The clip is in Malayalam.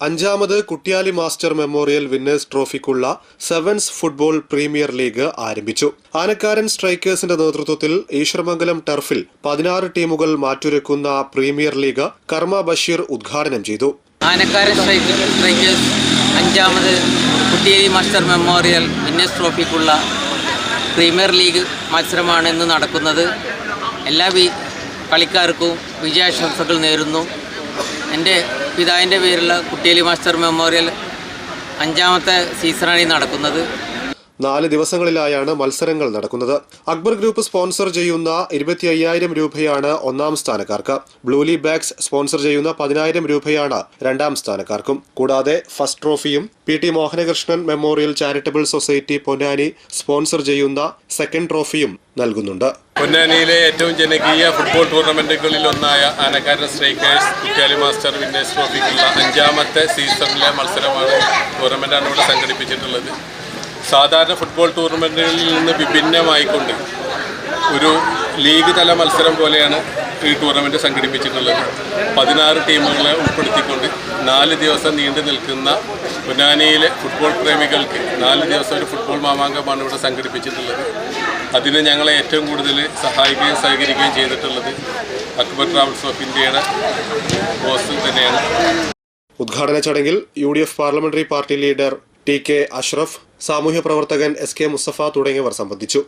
അഞ്ചാമത് കുട്ടിയാലി മാസ്റ്റർ മെമ്മോറിയൽ വിന്നേഴ്സ് ട്രോഫിക്കുള്ള സെവൻസ് ഫുട്ബോൾ പ്രീമിയർ ലീഗ് ആരംഭിച്ചു. ആനക്കാരൻ സ്ട്രൈക്കേഴ്സിന്റെ നേതൃത്വത്തിൽ ഈശ്വരമംഗലം ടർഫിൽ പതിനാറ് ടീമുകൾ മാറ്റുരക്കുന്ന പ്രീമിയർ ലീഗ് കർമ്മ ബഷീർ ഉദ്ഘാടനം ചെയ്തു. ആനക്കാരൻ സ്ട്രൈക്കേഴ്സ് അഞ്ചാമത് കുട്ടിയാലി മാസ്റ്റർ മെമ്മോറിയൽ വിന്നേഴ്സ് ട്രോഫിക്കുള്ള പ്രീമിയർ ലീഗ് മത്സരമാണ് ഇന്ന് നടക്കുന്നത്. എല്ലാ കളിക്കാർക്കും വിജയാശംസകൾ നേരുന്നു. എന്റെ പിതാവിന്റെ പേരിലുള്ള കുട്ടിയലി മാസ്റ്റർ മെമ്മോറിയൽ അഞ്ചാമത്തെ സീസണാണ് ഈ നടക്കുന്നത്. നാല് ദിവസങ്ങളിലായാണ് മത്സരങ്ങൾ നടക്കുന്നത്. അക്ബർ ഗ്രൂപ്പ് സ്പോൺസർ ചെയ്യുന്ന ഇരുപത്തി അയ്യായിരം രൂപയാണ് ഒന്നാം സ്ഥാനക്കാർക്ക്. ബ്ലൂലി ബാഗ്സ് സ്പോൺസർ ചെയ്യുന്ന പതിനായിരം രൂപയാണ് രണ്ടാം സ്ഥാനക്കാർക്കും. കൂടാതെ first ട്രോഫിയും P T Mohanakrishnan memorial charitable society Ponnani sponsor ചെയ്യുന്ന സെക്കൻഡ് ട്രോഫിയും നൽകുന്നുണ്ട്. പൊന്നാനിയിലെ ഏറ്റവും ജനകീയ ഫുട്ബോൾ ടൂർണമെന്റുകളിൽ ഒന്നായ ആനക്കാരൻ സ്ട്രൈക്കേഴ്സ് ഇറ്റാലി മാസ്റ്റർ വിന്നേഴ്സ് ട്രോഫിക്കുള്ള അഞ്ചാമത്തെ സീസണിലെ മത്സരമാണ് ടൂർണമെന്റാണ് ഇവിടെ സംഘടിപ്പിച്ചിട്ടുള്ളത്. സാധാരണ ഫുട്ബോൾ ടൂർണമെന്റുകളിൽ നിന്ന് വിഭിന്നമായിക്കൊണ്ട് ഒരു ലീഗ് തല മത്സരം പോലെയാണ് ഈ ടൂർണമെന്റ് സംഘടിപ്പിച്ചിട്ടുള്ളത്. പതിനാറ് ടീമുകളെ ഉൾപ്പെടുത്തിക്കൊണ്ട് നാല് ദിവസം നീണ്ടു നിൽക്കുന്ന പൊന്നാനിയിലെ ഫുട്ബോൾ പ്രേമികൾക്ക് നാല് ദിവസം ഒരു ഫുട്ബോൾ മാമാങ്കമാണ് ഇവിടെ സംഘടിപ്പിച്ചിട്ടുള്ളത്. അതിന് ഞങ്ങളെ ഏറ്റവും കൂടുതൽ സഹായിക്കുകയും സഹകരിക്കുകയും ചെയ്തിട്ടുള്ളത് അക്ബർ ട്രാവൽസ് ഓഫ് ഇന്ത്യയുടെ ബോസ് തന്നെയാണ്. ഉദ്ഘാടന ചടങ്ങിൽ U D F parliamentary party leader T K Ashraf സാമൂഹ്യ പ്രവർത്തകൻ എസ് കെ മുസ്തഫ തുടങ്ങിയവർ സംബന്ധിച്ചു.